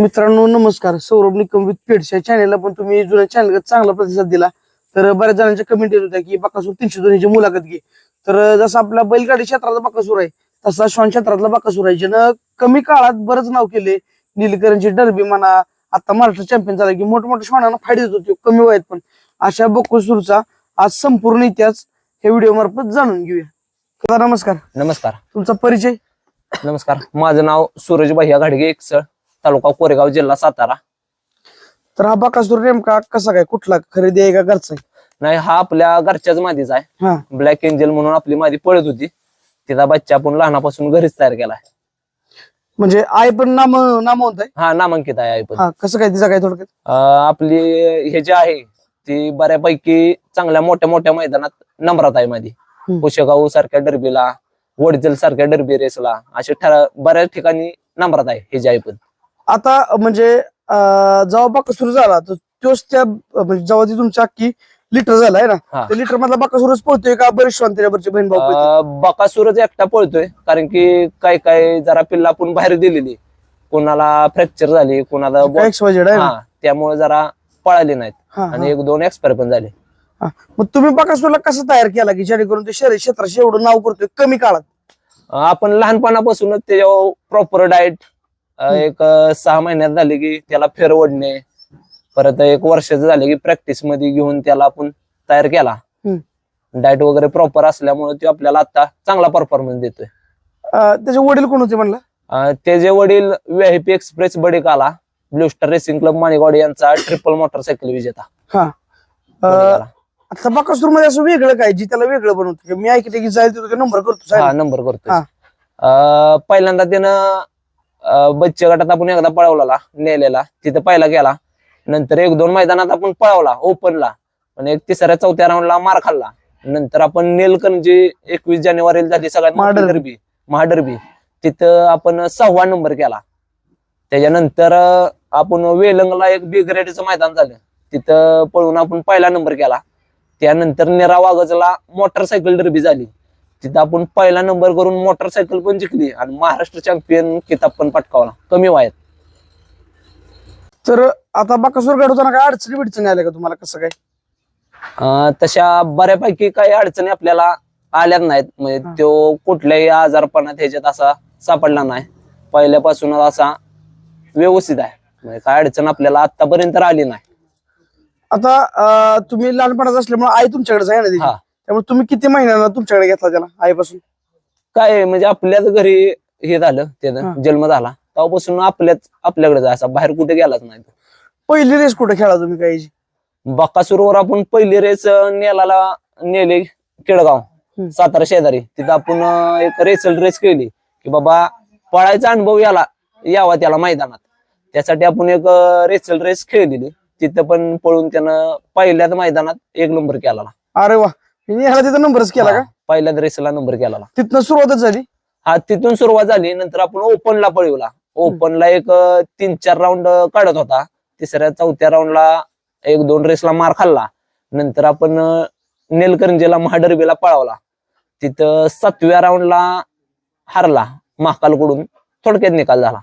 मित्रांनो नमस्कार. सौरभ निकम विथ पेड्स या चॅनलला पण तुम्ही जुन्या चॅनल चांगला प्रतिसाद दिला. तर बऱ्याच जणांच्या कमेंट येत होत्या की बाकासूर तीनशे दोन ह्याची मुलाखत घे. तर जसं आपला बैलगाडी क्षेत्रातला बाकासूर आहे तसा श्वान क्षेत्रातला बाकासूर आहे. ज्यानं कमी काळात बरंच नाव केले. नीलकरणची डरबी म्हणा आता महाराष्ट्र चॅम्पियन झाला की मोठमोठ्या श्वानांना फायदे देत होते कमी वयात पण. अशा बकासूरचा आज संपूर्ण इतिहास हे व्हिडिओ मार्फत जाणून घेऊया. नमस्कार. नमस्कार. तुमचा परिचय? नमस्कार. माझं नाव सूरज भैया घाडगे एकसळ. तालुका कोरेगाव जिल्हा सातारा. तर हा बकासूर नेमका कसा काय कुठला खरेदी आहे का घरचा आहे? नाही हा आपल्या घरच्याच मादीचा आहे. हा. ब्लॅक एंजल म्हणून आपली मादी पळत होती. तिचा बच्चा आपण लहानापासून घरीच तयार केलाय. म्हणजे आई पण नाम नामवंत आहे? हा नामांकित आहे आई पण. हा कसं काय तिचा काय थोडक्यात? अं, आपली हे जे आहे ती बऱ्यापैकी चांगल्या मोठ्या मोठ्या मैदानात नंबरात आहे माझी हम्म. पुशेगाव सारख्या डर्बीला वडजल सारख्या डर्बी रेसला असे ठरा बऱ्याच ठिकाणी नंबरात आहे हे जे आहे पण. आता म्हणजे जेव्हा बाकासूर झाला तर तोच त्या म्हणजे जेव्हा ती तुमची अख्खी लिटर झालाय ना. त्या लिटर मधला बाकासूरच पळतोय का? बरेच शांतीवरचे बहीण भाऊ बकासूरच एकटा पळतोय कारण की काय काय जरा पिल्ला आपण बाहेर दिलेली. कोणाला फ्रॅक्चर झाली कोणाला हा त्यामुळे जरा पळाली नाहीत. आणि एक दोन एक्सपायर पण झाले. मग तुम्ही बाकासूरला कसं तयार केला की जेणेकरून ते शहरी क्षेत्राशी एवढं नाव करतोय कमी काळात? आपण लहानपणापासूनच त्याच्यावर प्रॉपर डाएट एक सहा महिन्यात झाले की त्याला फेर ओढणे. परत एक वर्षाचं झाले की प्रॅक्टिसमध्ये घेऊन त्याला आपण तयार केला. डाएट वगैरे प्रॉपर असल्यामुळे तो आपल्याला आता चांगला परफॉर्मन्स देतोय. त्याचे वडील कोण होते म्हणला? त्याचे वडील व्हीआयपी एक्सप्रेस बडेकाला ब्लू स्टार रेसिंग क्लब माणेगावडी यांचा ट्रिपल मोटरसायकल विजेता. आता बाकासूरमध्ये असं वेगळं काय जी त्याला वेगळं बनवतो? मी ऐकते की जाईल तिथं नंबर करतो. नंबर करतो पहिल्यांदा त्यानं बच्चे गटात आपण एकदा पळवला नेलेला तिथे पहिला गेला. नंतर एक दोन मैदानात आपण पळवला ओपनला. पण एक तिसऱ्या चौथ्या राऊंडला मार खाल्ला. नंतर आपण नेलकन जी एकवीस जानेवारीला झाली सगळ्यात महाडरबी. डरबी महाडरबी. तिथं आपण सहावा नंबर केला. त्याच्यानंतर आपण वेलंगला एक बी ग्रेडचं मैदान झालं. तिथं पळून आपण पहिला नंबर केला. त्यानंतर नेरा वागजला मोटरसायकल डरबी झाली. तिथं आपण पहिला नंबर करून मोटरसायकल पण जिंकली आणि महाराष्ट्र चॅम्पियन किताब पण पटकावला. कमी वयात. तर आता बाकासूर घडवताना काय अडचणी बिडचणी आल्या का तुम्हाला? कसं काय? अं, तशा बऱ्यापैकी काही अडचणी आपल्याला आल्याच नाहीत. म्हणजे. तो कुठल्याही आजारपणात ह्याच्यात असा सापडला नाही. पहिल्यापासूनच असा व्यवस्थित आहे. म्हणजे काय अडचण आपल्याला आतापर्यंत आली नाही. आता अं, तुम्ही लहानपणात असल्यामुळे आई तुमच्याकडे आहे ना. हा. त्यामुळे तुम्ही किती महिन्यांना तुमच्याकडे घेतला त्याला आईपासून? काय म्हणजे आपल्याच घरी हे झालं हा. त्यानं जन्म झाला. तेव्हापासून आपल्याच आपल्याकडे जायचा बाहेर कुठे गेलाच नाही तो. पहिली रेस कुठे खेळा तुम्ही काय बकासूरवर आपण पहिली रेस नेलाला नेले केळगाव हम्म. सातारा शेजारी. तिथं आपण अं, एक रेसल रेस केली की बाबा पळायचा अनुभव याला यावा त्याला मैदानात. त्यासाठी आपण एक रेसल रेस खेळलेली. तिथं पण पळून त्यानं पहिल्याच मैदानात एक नंबर केला अरे वा. मी ह्याला तिथं नंबरच केला का? पहिल्याच रेसला नंबर केला तिथनं सुरुवातच झाली. हा तिथून सुरुवात झाली नंतर आपण ओपनला पळवला. ओपनला एक तीन चार राऊंड काढत होता. तिसऱ्या चौथ्या राऊंडला एक दोन रेसला मार खाल्ला. नंतर आपण नेलकरंजीला महाडरबीला पळवला. तिथं सातव्या राऊंडला हारला. महाकालकडून थोडक्यात निकाल झाला.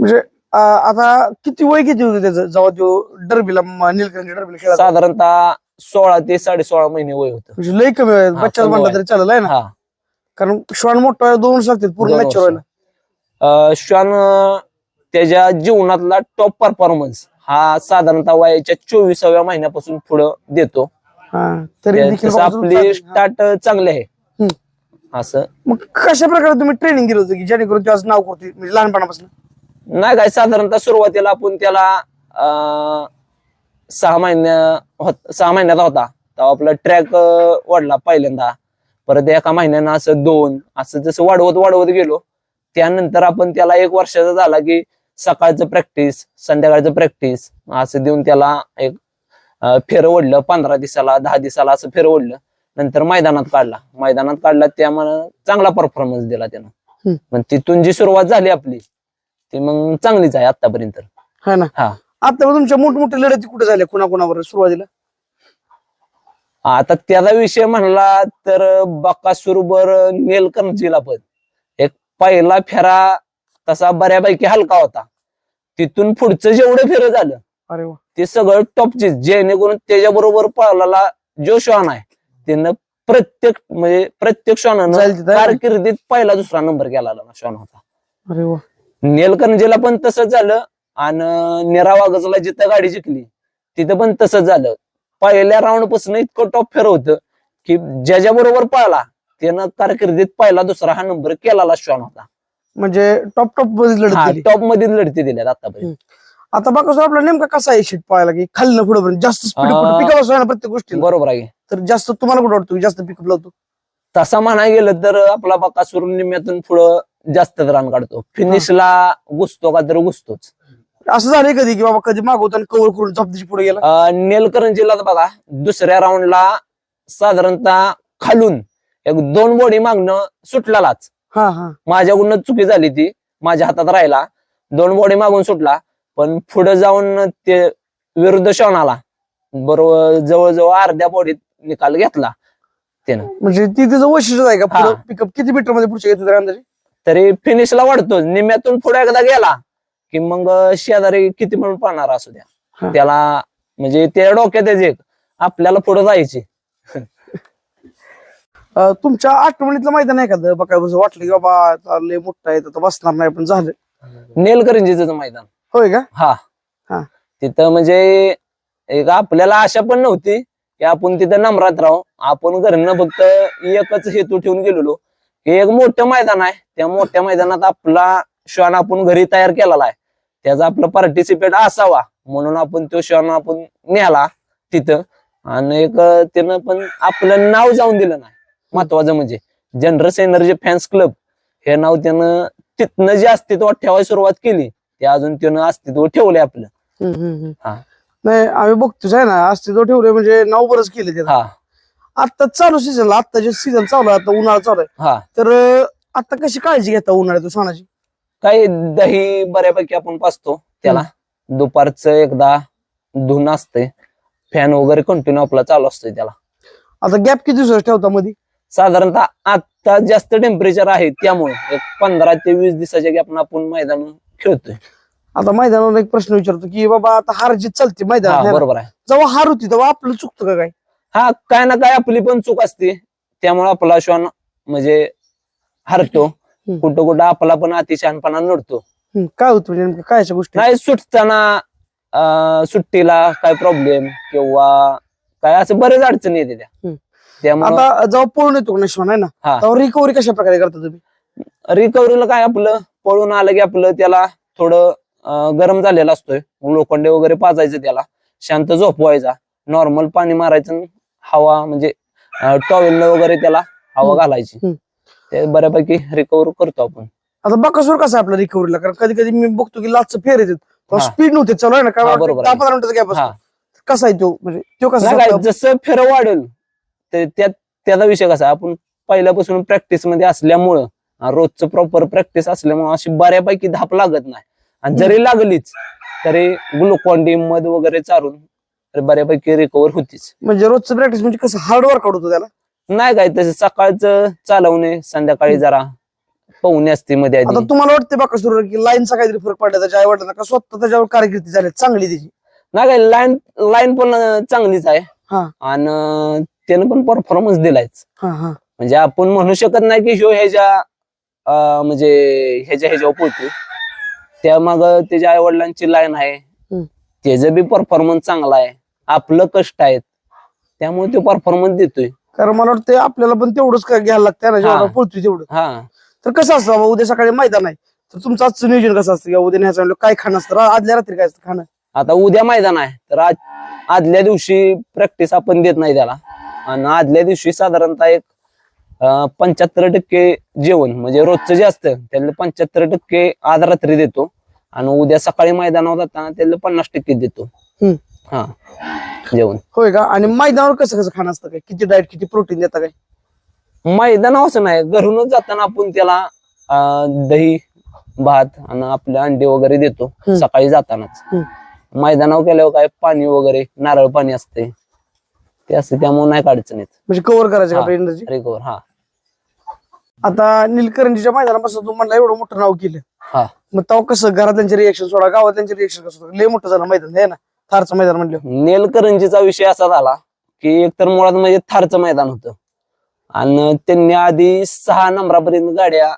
म्हणजे आता किती वय किती होते त्याचं? जेव्हा तो डरबीला नीलकंठी डरबीला साधारणतः सोळा ते साडे सोळा महिने वय होतं म्हणजे लई कमी वय हा, बच्चा कमी म्हणला वय. तरी चालेल आहे ना हा कारण श्वान मोठा आहे, दोन वर्ष लागतील पूर्ण दोन मॅच वर्ष. व्हायला अं, श्वान अं, त्याच्या जीवनातला टॉप परफॉर्मन्स हा साधारणतः वयाच्या चोवीसाव्या महिन्यापासून पुढं देतो हा तरी त्या- देखील तसं आपली. स्टार्ट चांगले आहे हम्म. असं मग कशा प्रकारे तुम्ही ट्रेनिंग केलं होतं की जेणेकरून ते आज नाव करते म्हणजे लहानपणापासून नाही काय साधारणतः सुरुवातीला आपण त्याला अं, सहा महिन्या होत- सहा महिन्याचा होता. तेव्हा आपला ट्रॅक वाढला पहिल्यांदा. परत एका महिन्यानं असं दोन असं जसं वाढवत वाढवत गेलो. त्यानंतर आपण त्याला एक वर्षाचा झाला की सकाळचं प्रॅक्टिस संध्याकाळचं प्रॅक्टिस असं देऊन त्याला एक फेर ओढलं. पंधरा दिवसाला दहा दिवसाला असं फेर ओढलं. नंतर मैदानात काढला. मैदानात काढला त्यामुळे चांगला परफॉर्मन्स दिला त्यानं. मग तिथून जी सुरुवात झाली आपली ती मग चांगलीच आहे आतापर्यंत है हा. आता तुमच्या मोठमोठ्या लढती कुठे झाल्या कुणाकुणावर सुरुवातीला? आता त्याचा विषय म्हणला तर बकासूरबर नेलकंठजीला पण. एक पहिला फेरा तसा बऱ्यापैकी हलका होता. तिथून पुढचं जेवढं फेरं झालं अरे वा. ते सगळं टॉपचे जेणेकरून त्याच्या बरोबर पळाला जो श्वान आहे त्यानं प्रत्येक म्हणजे प्रत्येक श्वानानं तिथं. कारकिर्दीत पहिला दुसरा नंबर केला श्वान होता. अरे वा. नेलकंजीला पण तसंच झालं. आणि निरा वागजला जिथं गाडी जिंकली तिथं पण तसंच झालं. पहिल्या राऊंडपासून इतकं टॉप फेर होतं की ज्याच्या बरोबर पळाला त्यानं कारकिर्दीत पहिला दुसरा हा नंबर केलेला श्वान होता. म्हणजे टॉप टॉपमध्ये लढत. टॉपमध्ये लढती दिल्यात आतापर्यंत. आता बघा आपला नेमका कसा आहे शेट पाहायला की खाली पुढे पर्यंत जास्त स्पीड पिकअप ना प्रत्येक गोष्टीला. बरोबर आहे. तर जास्त तुम्हाला कुठं वाटतं जास्त पिकअप लावतो तसा म्हणायला गेलं तर आपला बकासूर निम्यातून पुढं जास्त रन काढतो. फिनिशला घुसतो का तर घुसतोच. असं झालंय कधी की बाबा कधी मागवताना कव्हर करून झपदीची पुढे गेला? अं, नेलकरंजीला तर बघा दुसऱ्या राऊंडला साधारणतः खालून एक दोन बॉडी मागणं सुटलाच हा हा. माझ्याकडून चुकी झाली ती माझ्या हातात राहिला. दोन बॉडी मागून सुटला पण पुढे जाऊन ते विरुद्ध शॉनाला बरोबर जवळजवळ अर्ध्या बॉडीत निकाल घेतला त्यानं. म्हणजे ती तिचं वैशिष्ट्य आहे का? हा. पुढं पिकअप किती मीटरमध्ये पुढचे घेतो अंदाजे तरी फिनिशला वाढतो निम्यातून पुढे एकदा गेला की मग शेजारी किती म्हणून पाहणार असू. द्या. त्याला म्हणजे त्या डोक्यात एक आपल्याला पुढे जायची. तुमच्या आठवणीतलं मैदान आहे का? बघा वाटलं की बाबा लय मोठा आहे तर बसणार नाही पण झालं. नेलकरंजीचं मैदान. होय का? हा. हा. तिथं म्हणजे एक आपल्याला आशा पण नव्हती की आपण तिथं नम्रात राहू. आपण घरनं फक्त एकच हेतू ठेवून गेलेलो. की एक मोठं मैदान आहे. त्या मोठ्या मैदानात आपला श्वान आपण घरी तयार केलेला आहे. त्याचा आपलं पार्टिसिपेट असावा. म्हणून आपण तो श्वान आपण नेला तिथं. आणि एक त्यानं पण आपलं नाव जाऊन दिलं नाही. महत्वाचं म्हणजे जनरस एनर्जी फॅन्स क्लब हे नाव त्यानं तिथनं जे अस्तित्वात ठेवायला सुरुवात केली ते अजून त्यानं अस्तित्व ठेवले आपलं. हा. नाही आम्ही बघतोच आहे ना अस्तित्व ठेवले म्हणजे नाव बरंच केले हा. आता चालू सीझनला आता जे सीझन चालू आहे आता उन्हाळा चालू आहे. हा. तर आता कशी काळजी घेता उन्हाळ्यात सणाची काही दही बऱ्यापैकी आपण पाचतो त्याला. दुपारचं एकदा धुन असते फॅन वगैरे कंटिन्यू आपला चालू असतोय त्याला. आता गॅप किती दिवसाचा ठेवता मध्ये साधारणतः आता जास्त टेम्परेचर आहे त्यामुळे एक पंधरा ते वीस दिवसाच्या गॅप आपण मैदान खेळतोय. आता मैदानावर एक प्रश्न विचारतो की बाबा आता हार जीत चालते हा मैदान बरोबर आहे. जेव्हा हार होती तेव्हा आपलं चुकतं का काय? हा काय ना काय आपली पण चूक असते. त्यामुळे आपला श्वान म्हणजे हरतो. कुठं कुठं आपला पण अतिशहानपणा नडतो. हम्म, काय होतं म्हणजे नेमकं काय अशा गोष्टी? नाही सुटताना अं, सुट्टीला काय प्रॉब्लेम किंवा काय असं बरेच अडचणी येते त्या. हम्म. त्यामुळे आता जेव्हा पळून येतो नशिबान आहे ना? हा. तेव्हा रिकव्हरी कशा प्रकारे करता तुम्ही? रिकव्हरीला काय आपलं? पळून आलं की आपलं त्याला थोडं अं, गरम झालेलं असतोय. लोखंडे वगैरे पाजायचं त्याला. शांत झोपवायचा. नॉर्मल पाणी मारायचं आणि हवा म्हणजे टॉवेल वगैरे त्याला हवा हम्म. घालायची. हम्म. ते बऱ्यापैकी रिकव्हर करतो आपण. आता बकासूर कसं आहे आपल्या रिकव्हरीला कारण कधी कधी मी बघतो की लाचचं फेर येतात. हा. स्पीड नव्हते चालू आहे ना हा, कारण बरोबर दहा आहे. पंधरा मिनिटाचा गॅप हा. असतो कसा आहे तो? म्हणजे तो कसा नाही काय? जसं फेर वाढेल ते त्यात त्याचा विषय कसा आपण पहिल्यापासून प्रॅक्टिसमध्ये असल्यामुळं रोजचं प्रॉपर प्रॅक्टिस असल्यामुळं अशी बऱ्यापैकी धाप लागत नाही. आणि जरी लागलीच तरी ग्लुकॉन मध वगैरे चारून तर बऱ्यापैकी रिकवर होतीच. म्हणजे रोजचं प्रॅक्टिस म्हणजे कसं? हार्ड वर्कआउट होतो त्याला? नाही काय तसं सकाळचं चालवणे संध्याकाळी जरा पवणे असते मध्ये आता आधी तुम्हाला वाटते बाकासूर की लाईनचा काहीतरी फरक पडला त्याच्या आई वडिलांना का स्वतः त्याच्यावर कारकिर्दी झाली चांगली त्याची? नाही काय लाईन लाईन पण अं, चांगलीच आहे. हा. आणि त्यानं पण परफॉर्मन्स दिलायच. हा हा. म्हणजे आपण म्हणू शकत नाही की ह्यो ह्याच्या अं, म्हणजे ह्याच्या ह्याच्यावर पोहोचतो त्या माग त्याच्या आई वडिलांची लाईन आहे. हम्म. त्याचं बी परफॉर्मन्स चांगला आहे. आपलं कष्ट आहेत. त्यामुळे तो परफॉर्मन्स देतोय. कारण मला वाटतं आपल्याला पण तेवढंच काय घ्यायला लागतं ना जेवढं. पोहोचतोय तेवढं. हा. तर कसं असतं बाबा उद्या सकाळी मैदान आहे. तर तुमचं आजचं नियोजन कसं असतं? किंवा उद्या न्यायचं म्हणलं काय खाणं असतं? रा- आदल्या रात्री काय असतं खाणं? आता उद्या मैदान आहे तर आज आदल्या दिवशी प्रॅक्टिस आपण देत नाही त्याला. आणि आदल्या दिवशी साधारणतः एक पंच्याहत्तर टक्के जेवण म्हणजे रोजचं जे असतं त्यातलं पंच्याहत्तर टक्के आज रात्री देतो. आणि उद्या सकाळी मैदानावर जाताना त्याला पन्नास टक्के देतो. हम्म. हा. जेवण. होय का? आणि मैदानावर कसं कसं खाणं असतं काय? किती डाएट किती प्रोटीन देता काय? मैदानावर असं नाही. घरूनच जाताना आपण त्याला अं, दही भात आणि आपले अंडे वगैरे देतो. हम्म. सकाळी जातानाच. मैदानावर गेल्यावर काय? पाणी वगैरे नारळ पाणी असते ते असते त्यामुळे नाही का अडचण येत? म्हणजे कव्हर करायचं का हा. एनर्जी रिकवर हा. आता निलकरंजीच्या मैदानापासून तू म्हणला एवढं मोठं नाव केलं. हा. मग तेव्हा कसं? घरातल्यांचे रिएक्शन सोडा गावातल्यांचे रिएक्शन कसं होतं? लय मोठं झालं मैदान हे ना? थारचं मैदान म्हणलं. नेलकरंजीचा विषय असा झाला की एकतर मुळात म्हणजे थारचं मैदान होतं. आणि त्यांनी आधी सहा नंबरापर्यंत गाड्या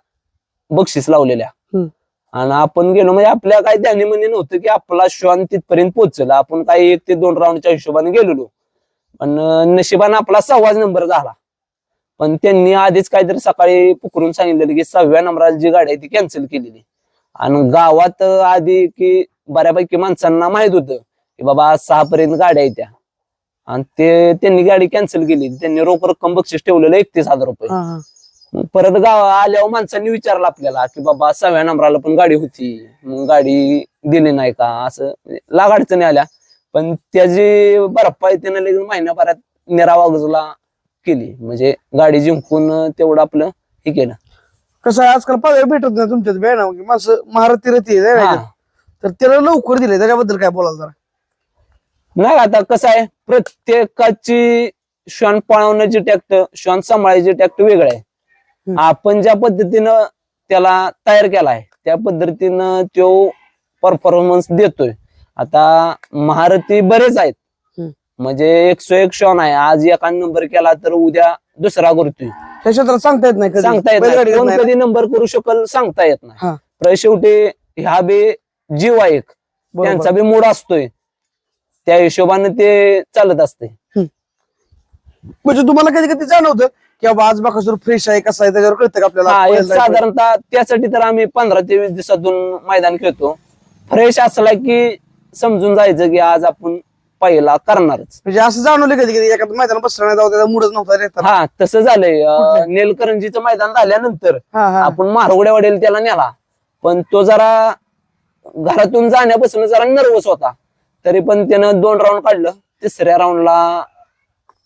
बक्षीस लावलेल्या. हम्म. आणि आपण गेलो म्हणजे आपल्या काही ध्यानी म्हणे नव्हतं की आपला श्वान तिथपर्यंत पोहोचला. आपण काही एक ते दोन राऊंडच्या हिशोबाने गेलेलो. पण अं, नशिबाने आपला सहावाच नंबर झाला. पण त्यांनी आधीच काहीतरी सकाळी पुकरून सांगितलेलं की सहाव्या नंबराला जी गाडी आहे ती कॅन्सल केलेली. आणि गावात अं, आधी की बऱ्यापैकी माणसांना माहीत होतं. की बाबा आज सहा पर्यंत गाड्या येत्या. आणि ते त्यांनी गाडी कॅन्सल केली. त्यांनी रोख रक्कम बक्षीस ठेवलेलं एकतीस हजार रुपये. हा. हा मग परत गाव आल्यावर माणसांनी विचारलं आपल्याला की बाबा सहाव्या नंबराला पण गाडी होती. मग गाडी दिली नाही का? असं म्हणजे लाग अडचणी आल्या. पण त्याची भरपाई त्यानं लगेच महिन्याभरात निरावा बाजूला केली. म्हणजे गाडी जिंकून तेवढं आपलं हे केलं. कसं आहे, आजकाल पगार भेटत नाही तुमच्यात वेळ ना. की माणसं महारथी रथी आहे, हा. तर त्याला लवकर दिले त्याच्याबद्दल काय बोलाल जरा? नाही आता कसं आहे प्रत्येकाची श्वान पळवण्याची टॅक्ट श्वान सांभाळायची टॅक्ट वेगळं आहे. आपण ज्या पद्धतीनं त्याला तयार केलाय त्या पद्धतीनं तो परफॉर्मन्स देतोय आता महारथी बरेच आहेत. म्हणजे एकशे एक श्वान आहे आज एका नंबर केला तर उद्या दुसरा करतोय क्षेत्रात सांगता येत नाही. सांगता येत नाही कोण. कधी नंबर करू शकल सांगता येत नाही. तर शेवटी ह्या बी जीव आहे एक. त्यांचा बी मूड असतोय त्या हिशोबाने ते चालत असते. म्हणजे तुम्हाला कधी कधी जाणवतं की बाबा आज बाकासूर फ्रेश आहे कसा आहे त्याच्यावर कळतं का आपल्याला? हा एक साधारणतः त्यासाठी तर आम्ही पंधरा ते वीस दिवसातून मैदान खेळतो. फ्रेश असला की समजून जायचं की आज आपण पहिला करणारच. म्हणजे असं जाणवलं कधी कधी एखादं मैदान नाही जाऊ त्याचा मूडच नव्हता. हा तसं झालंय. अं? नेलकरंजीचं मैदान झाल्यानंतर हा हा. आपण मारवड्या वडेल त्याला नेला. पण तो जरा घरातून जाण्यापासून जरा नर्वस होता. तरी पण त्यानं दोन राऊंड काढलं. तिसऱ्या राऊंडला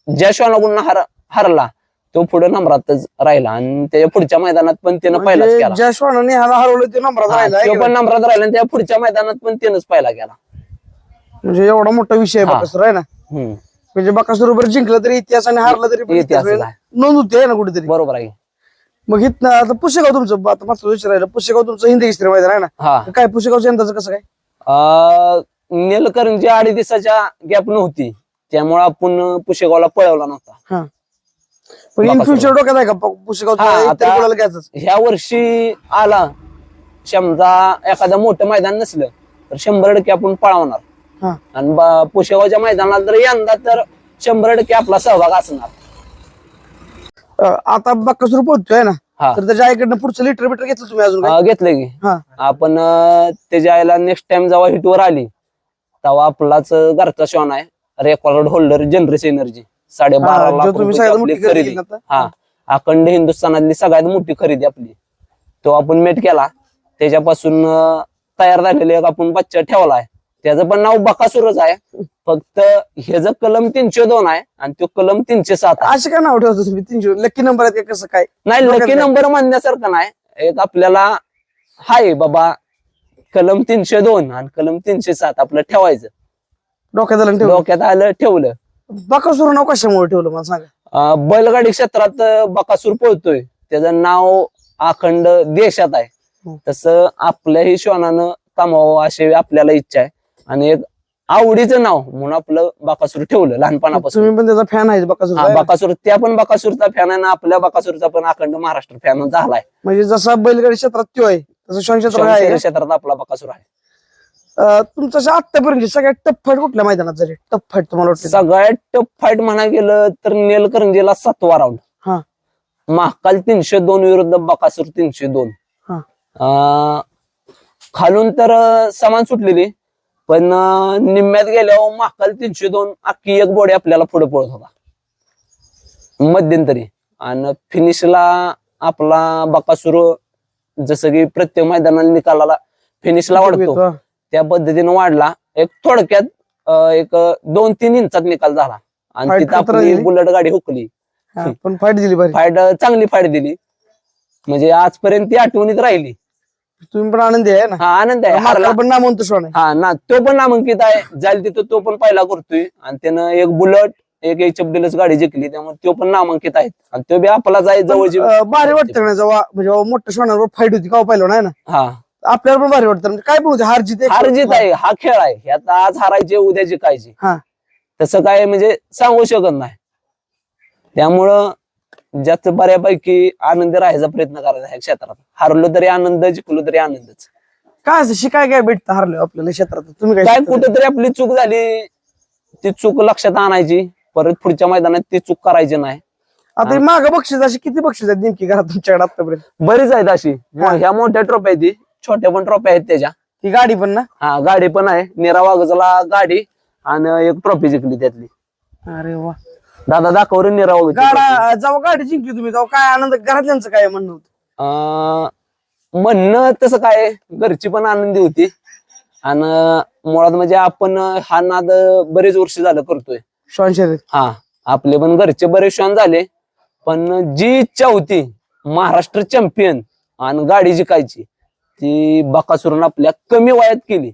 ज्या श्वानाकडून हार हरला तो पुढे नंबरातच राहिला. आणि त्याच्या पुढच्या मैदानात पण त्यानं पहिलाच म्हणजे केला. ज्या श्वानाने ह्याला हरवलं ते नंबरात हा, राहिला तो पण? नंबरात राहिला आणि त्या पुढच्या मैदानात पण त्यानंच पहिला गेला. म्हणजे एवढा मोठा विषय आहे हा. बाकासूर आहे ना? हम्म. म्हणजे बाकासूर बरोबर जिंकलं तरी इतिहास आणि हारला तरी पण इतिहास आहे. नोंद होती आहे ना कुठेतरी? बरोबर आहे. मग इथनं आता पुसेगाव तुमचं आता मात्र विचार राहिलं पुसेगाव तुमचं हिंदी हिस्ट्री मैदान आहे ना? हा. काय पुसेगावचं यंदाचं कसं काय? अं, नेलकरंजी अडीच दिवसाच्या गॅप नव्हती त्यामुळे आपण पुशेगावला पळवला नव्हता. पण इन बाकासूर. फ्युचर डोक्यात आहे का घ्यायचं ह्या वर्षी आला. समजा एखादं मोठं मैदान नसलं तर शंभर टक्के आपण पळवणार. आणि पुशेगावच्या मैदानाला तर यंदा तर शंभर टक्के आपला सहभाग असणार. आता बाकासूर पोहोचतोय ना? हा. तर त्याच्या आईकडनं पुढचं लिटर बिटर घेतलं तुम्ही अजून घेतलं की. आपण त्याच्या आईला नेक्स्ट टाइम जेव्हा हिटवर आली तेव्हा आपलाच घरचा शॉन आहे. रेकॉर्ड होल्डर जनरेस एनर्जी साडेबारा हा, लाख जो तुम्ही रुपयाची सगळ्यात आपली मोठी खरेदी खरेदी. केली आता. हा. अखंड हिंदुस्थानातली सगळ्यात मोठी खरेदी आपली. तो आपण मेट केला. त्याच्यापासून अं, तयार झालेले एक आपण बच्चा ठेवला आहे त्याचं पण नाव बकासूरच आहे. फक्त ह्याचं कलम तीनशे दोन आहे आणि तो कलम तीनशे सात आहे. असे काय नाव ठेवतो तुम्ही? तीनशे लकी नंबर आहेत का कसं काय? नाही लकी? नंबर म्हणण्यासारखं नाही. एक आपल्याला हाय बाबा कलम तीनशे दोन आणि कलम तीनशे सात आपलं ठेवायचं. डोक्यात आलं आणि ठेवलं? डोक्यात आलं ठेवलं. बाकासूर नाव कशामुळे ठेवलं मला सांगा? अं, बैलगाडी क्षेत्रात अं, बकासूर पळतोय. त्याचं नाव अखंड देशात आहे. हम्म. तसं आपल्याही श्वानानं कमावं अशी आपल्याला इच्छा आहे. आणि एक आवडीचं नाव म्हणून आपलं बकासूर ठेवलं लहानपणापासून. तुम्ही पण त्याचा फॅन आहे बाकासूर हा, बकासूर त्या पण बकासूरचा फॅन आहे ना आपल्या बकासूरचा पण अखंड महाराष्ट्र फॅन झालाय. म्हणजे जसा बैलगाडी क्षेत्रात तो आहे तसं श्वान क्षेत्रात आहे शहरी का? क्षेत्रात आपला बकासूर आहे. अं, तुमचं असं आतापर्यंत सगळ्यात टफ फाईट कुठल्या मैदानात झाली? टफ फाईट तुम्हाला वाटतं? सगळ्यात टफ फाईट म्हणा गेलं तर नेलकरंजीला सातवा राऊंड महाकाल तीनशे दोन विरुद्ध बकासूर तीनशे दोन. हा. अं, खालून तर अं, समान सुटलेली. पण अं, निम्म्यात गेल्यावर महाकाल तीनशे दोन अख्खी एक बॉडी आपल्याला पुढे पळत होता. मध्यंतरी. आणि फिनिशला आपला बकासूर जसं की प्रत्येक मैदानाला निकालाला फिनिशला वाढतो. त्या पद्धतीने वाढला. एक थोडक्यात एक दोन तीन इंचात निकाल झाला. आणि तिथं आपली. बुलेट गाडी हुकली. पण फाईट दिली फाईट चांगली फाईट दिली. म्हणजे आजपर्यंत ती आठवणीत राहिली. तुम्ही पण आनंदी आहे ना? हा आनंद आहे. हारला. पण आहे. हा ना तो पण नामांकित आहे. जाईल तिथं तो पण पहिला करतोय. आणि त्यानं एक बुलेट एक एच डीलच गाडी जिंकली त्यामुळे तो पण नामांकित आहे आणि तो बी आपला जाय जवळची अं, भारी वाटतं नाही जेव्हा म्हणजे मोठ्या श्वानावर फाईट होती का पाहिलं नाही ना? हा. आपल्याला पण भारी वाटतं. म्हणजे काय पण होते हार जित एक- हार जीत आहे हा खेळ आहे. ह्यात आज हारायचे उद्या जिकायचे हा. तसं काय म्हणजे सांगू शकत नाही. त्यामुळं जास्त बऱ्यापैकी आनंदी राहायचा प्रयत्न करायचा ह्या क्षेत्रात. हारलो तरी आनंद जिंकलो तरी आनंदच. काय असं शिकाय काय भेटतं हारलं आपल्याला क्षेत्रात? तुम्ही काय काय शिकता? कुठेतरी आपली चूक झाली ती चूक लक्षात आणायची. परत पुढच्या मैदानात ती चूक करायची नाही. आता माग बक्षीस अशी किती बक्षीस आहेत नेमकी घरात तुमच्याकडे आतापर्यंत? बरीच आहेत अशी. ह्या मोठ्या ट्रॉफी आहेत ती. छोट्या पण ट्रॉफी आहेत त्याच्या. ती गाडी पण ना? हा गाडी पण आहे. निरा वागजला गाडी आणि एक ट्रॉफी जिंकली त्यातली. अरे वा. दादा दाखव रे निरा trophy. गाडा जेव्हा गाडी जिंकली तुम्ही तेव्हा काय आनंद घरातल्यांचं काय म्हणणं होतं? अं, म्हणणं तसं काय घरची पण आनंदी होती. आणि मुळात म्हणजे आपण हा नाद बरेच वर्ष झालं करतोय. श्वान शर्यत हा आपले पण घरचे बरेच क्षण झाले पण जी इच्छा होती महाराष्ट्र चॅम्पियन आणि गाडी जिकायची ती बकासुरून आपल्या कमी वयात केली.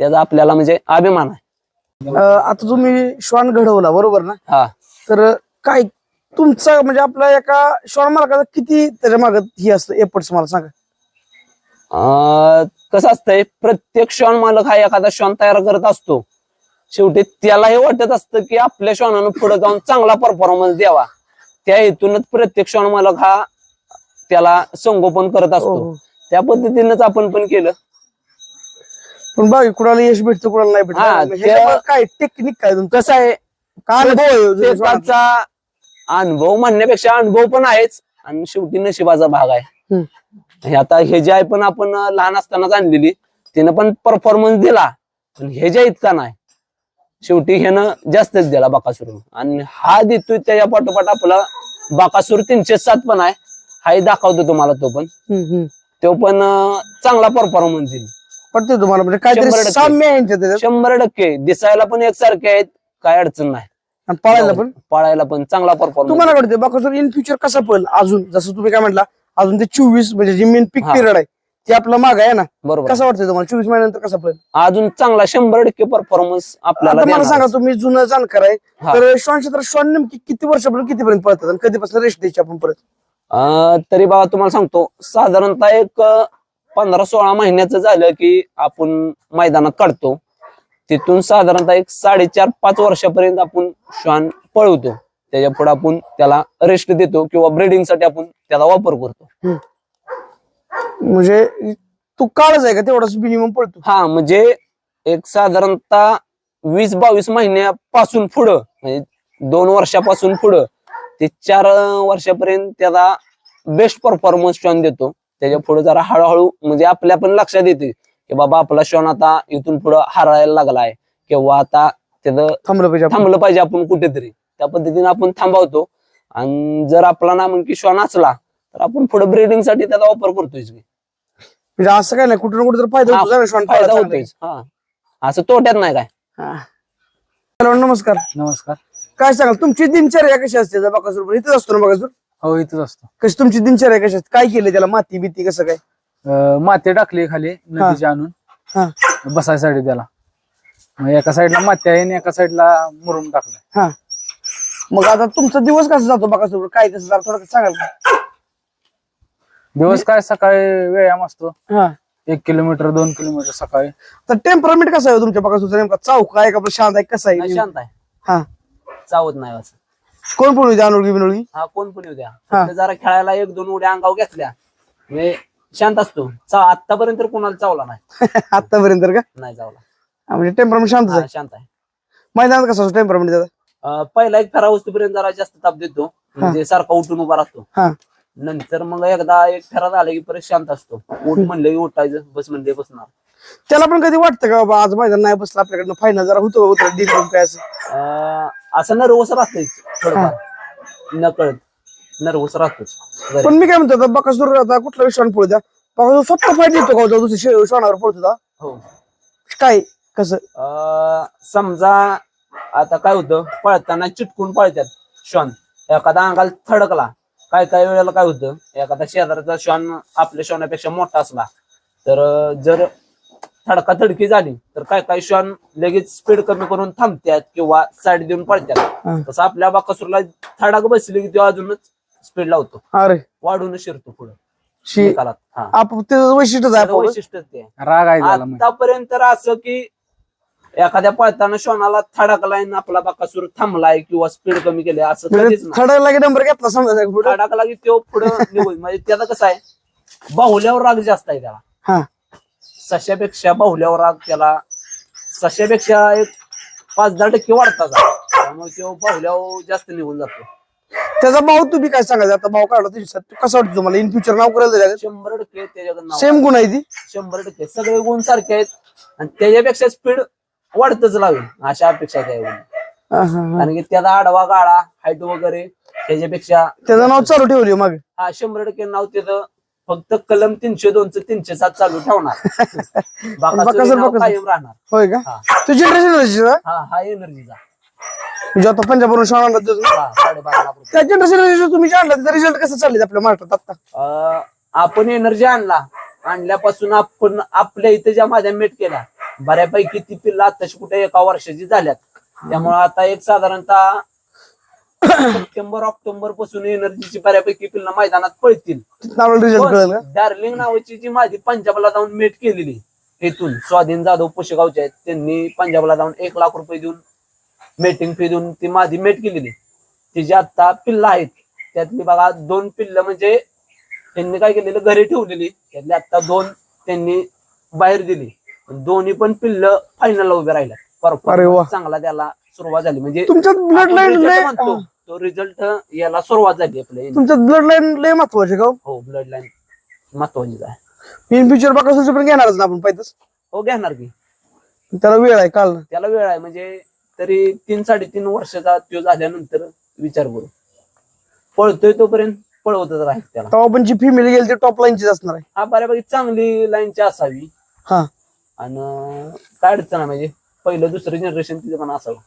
त्याचा आपल्याला म्हणजे अभिमान आहे. अं, आता तुम्ही श्वान घडवला बरोबर ना? हा. तर काय तुमचा म्हणजे आपला एका श्वान मालकाचा किती त्याच्या मागत ही असतं एफर्ट्स मला सांगा. अं, कसं असतंय प्रत्येक श्वान मालक हा एखादा श्वान तयार करत असतो. शेवटी त्याला हे वाटत असतं की आपल्या श्वानानं पुढे जाऊन चांगला परफॉर्मन्स द्यावा. त्या हेतूनच प्रत्येक श्वान मालक हा त्याला संगोपन करत असतो. हो. त्या पद्धतीनेच आपण पण केलं. पण बाकी कुणाला यश भेटतं कुणाला नाही भेटत? हा, काय टेक्निक काय कसं आहे? काय अनुभव हो अनुभव म्हणण्यापेक्षा अनुभव पण आहेच. आणि शेवटी नशिबाचा भाग आहे. हे आता हे जे आहे पण आपण लहान असतानाच आणलेली. तिनं पण परफॉर्मन्स दिला. पण हे जे इतका नाही. शेवटी ह्यानं जास्तच दिला बाकासूर आणि हा देतोय त्याच्या पाठोपाठ आपला बाकासूर तीनशे सात पण आहे. हाही दाखवतो तुम्हाला तो पण. तो पण चांगला परफॉर्मन्स दिला पटतंय तुम्हाला म्हणजे काहीतरी टक्के. साम्य आहे यांच्यात शंभर टक्के. दिसायला पण एकसारखे आहेत काय अडचण नाही. आणि पळायला पण? पळायला पण चांगला परफॉर्मन्स तुम्हाला कळते बाका इन फ्युचर कसा पळेल अजून? जसं तुम्ही काय म्हटला अजून ते चोवीस म्हणजे जी मेन पीक हा. पिरियड आहे ते आपला माग आहे ना. बरोबर. कसं वाटतंय तुम्हाला? चोवीस महिन्यानंतर कसं पळेल अजून चांगला शंभर टक्के परफॉर्मन्स आपल्याला आता मला. सांगा तुम्ही जुनं जाणकार आहे. हा. तर श्वान क्षेत्रात श्वान नेमकी किती वर्षापर्यंत कितीपर्यंत पळतात आणि कधीपासून रेस्ट द्यायची आपण परत? अं, तरी बाबा तुम्हाला सांगतो साधारणतः एक अं, पंधरा सोळा महिन्याचं झालं की आपण मैदानात काढतो. तिथून साधारणतः एक साडेचार पाच वर्षापर्यंत आपण श्वान पळवतो. त्याच्या पुढे आपण त्याला रेस्ट देतो किंवा ब्रिडिंगसाठी आपण त्याचा वापर करतो. म्हणजे तू काळच आहे का तेवढाच मिनिमम पळतो? हा म्हणजे एक साधारणतः वीस बावीस महिन्यापासून पुढं म्हणजे दोन वर्षापासून पुढं ते चार वर्षापर्यंत त्याला बेस्ट परफॉर्मन्स शॉन देतो. त्याच्या पुढे जरा हळूहळू म्हणजे आपल्या पण लक्षात येते की बाबा आपला शॉन आता इथून पुढं हारायला लागलाय किंवा आता त्याचं थांबलं पाहिजे. थांबलं पाहिजे आपण कुठेतरी. त्या पद्धतीने आपण थांबवतो. आणि जर आपला ना म्हणजे श्वान असला तर आपण पुढे ब्रिडिंगसाठी त्याचा वापर करतोय म्हणजे असं काय नाही कुठे ना कुठे तर फायदा हा, होतो फायदा हा. असं तोट्यात नाही काय? हा. हॅलो नमस्कार. नमस्कार. काय सांगाल तुमची दिनचर्या कशी असते? बकासूर इथेच असतो ना बकासूर हो इथंच असतो. कशी तुमची दिनचर्या कशी असते? काय केलं त्याला? माती बिती कसं काय? अं, माती टाकली खाली नदीची आणून. हा. बसायसाठी त्याला. मग एका साईडला माती आहे आणि एका साईडला मुरुम टाकलाय. हा. मग आता तुमचा दिवस कसा जातो बकासूर काय कसं जरा थोडं सांगाल का? दिवस काय सकाळी व्यायाम असतो. हा. एक किलोमीटर दोन किलोमीटर सकाळी. तर टेम्परामेंट कसं आहे हो तुमच्या बकासूरचा नेमका चौक आहे का आपलं शांत आहे कसं नाही, आहे शांत आहे. हा. चावत नाही असं. कोण कोण होती अनोळखी बिनोळखी हा कोण पण येऊ द्या. हा. फक्त जरा खेळायला एक दोन उड्या अंगावर घेतल्या म्हणजे शांत असतो. चा आतापर्यंत कोणाला चावला नाही. आतापर्यंत तर का? नाही चावला. हा, म्हणजे टेम्परामेंट शांतच हा, आहे. शांत आहे. मैदानात कसं असतो टेम्परामेंट त्याचा? अं, पहिला एक फेरा वस्तूपर्यंत जरा जास्त ताप देतो. म्हणजे सारखा उठून उभा राहतो. हा. नंतर मग एकदा एक फेरा झाला की परत शांत असतो. उठ म्हणलं की उठायचं बस म्हणले बसणार. त्याला पण कधी वाटतं का बाबा आज मैदान नाही बसलं आपल्याकडनं फायनल जरा होतो का काय असं? अं, असं नर्वस राहतंय थोडंफार. नकळत. नर्वस राहतोच घरी. पण मी काय म्हणतो आता बकासूर आता कुठला विश्वान पळू द्या. बकासूर स्वतः फाईट देतो का हो दुसऱ्या शे- श्वानावर पळतो का? हो. काय कसं? अं, समजा आता काय होतं पळताना चिटकून पळतात श्वान एखादा अंगाला थडकला. काय काय वेळेला काय होतं एखादा शेजाराचा श्वान आपल्या श्वानापेक्षा मोठा असला तर जर थडका थडकी झाली तर काय काय श्वान लगेच स्पीड कमी करून थांबतात किंवा साईड देऊन पळतात. तसं आपल्या बाकासूरला थडाक बसली की तो अजूनच स्पीड लावतो अरे वाढून शिरतो पुढं शी निकालात हा आप त्याचं वैशिष्ट्यच आहे त्याचं आपोआप. वैशिष्ट्यच ते आहे. राग आहे त्याला म्हणजे. आतापर्यंत तर असं की एखाद्या पळताना शोनाला थडाकलाय आणि आपला बाकासूर थांबलाय किंवा स्पीड कमी केली असं कधीच म्हणजे नाही. थर्ड लागे नंबर घेतला समजा पुढे? थडाकला की तो पुढं निघून. म्हणजे त्याचा कसं आहे बाहुल्यावर राग जास्त आहे त्याला. हा. सशापेक्षा बाहुल्यावर राग त्याला सशापेक्षा एक पाच दहा टक्के वाढतात त्यामुळे तो बाहुल्यावर जास्त निघून जातो. त्याचा भाऊ तुम्ही काय सांगायचं? आता भाऊ काढला तुझ्या कसं वाटतं तुम्हाला? इन फ्युचर नाव करायला शंभर टक्के त्याच्याकडे नाव सेम गुण आहे ती. शंभर टक्के. सगळे गुण सारखे आहेत. आणि त्याच्यापेक्षा स्पीड वाढतच लावेल अशा अपेक्षा आहे त्या हा, हा, हा. कारण की त्याला आडवा गाळा हाईट वगैरे त्याच्यापेक्षा त्याचं नाव चालू ठेवली मग. हा शंभर टक्के नाव त्याचं फक्त कलम तीनशे दोनचं तीनशे सात चालू ठेवणार. बाकासुर बाकासुर, हे नाव बाकासुर. कायम राहणार. होय का? हा. तू जनरेशन हा? हा एनर्जीचा म्हणजे आता पंजाबवरून शाळा आणला तुझं? ना? हा साडेबारा लाख रुपये. त्या जनरेशन तुम्ही जे आणला त्याचा रिझल्ट कसं चालले आपल्या महाराष्ट्रात आता? अं, आपण एनर्जी आणला. आणल्यापासून आपण आपल्या इथे ज्या माझ्या मेट केला बऱ्यापैकी ती पिल्ला आताशी कुठे एका वर्षाची झाल्यात. त्यामुळे आता एक साधारणतः सप्टेंबर ऑक्टोबरपासून एनर्जीची बऱ्यापैकी पिल्ला मैदानात पळतील. आपल्याला रिझल्ट कळेल का डार्लिंग नावाची जी माझी पंजाबला जाऊन मेट केलेली इथून स्वाधीन जाधव पुशेगावचे आहेत त्यांनी पंजाबला जाऊन एक लाख रुपये देऊन मेटिंग फी देऊन ती माझी मेट केलेली. तिची आता पिल्ला आहेत त्यातली बघा दोन पिल्ल म्हणजे त्यांनी काय केलेलं घरी ठेवलेली त्यातली आता दोन त्यांनी बाहेर दिली. दोन्ही पण पिल्ल फायनलला उभे राहिल्या अरे वा. परफॉर्मन्स चांगला त्याला सुरुवात झाली. म्हणजे तुमच्यात ब्लड आपण लाईन result लय म्हणतो, तो रिझल्ट याला सुरुवात झाली आपल्या तुमच्यात ब्लड लाईन लय महत्वाची का हो? ब्लड लाईन महत्वाचीच आहे. इन फ्युचर बघा पण घेणारच ना आपण पाहिजेच हो घेणार की. त्याला वेळ आहे काल. त्याला वेळ आहे म्हणजे तरी तीन साडेतीन वर्षाचा तो झाल्यानंतर विचार करू. पळतोय तोपर्यंत पळवतच राहील त्याला. तेव्हा पण जी फिमेल गेली ती टॉप लाईनचीच असणार आहे. हा बऱ्यापैकी चांगली लाईनची असावी. हा. आणि काय अडचण आहे म्हणजे पहिलं दुसरं जनरेशन तिचं पण असावं.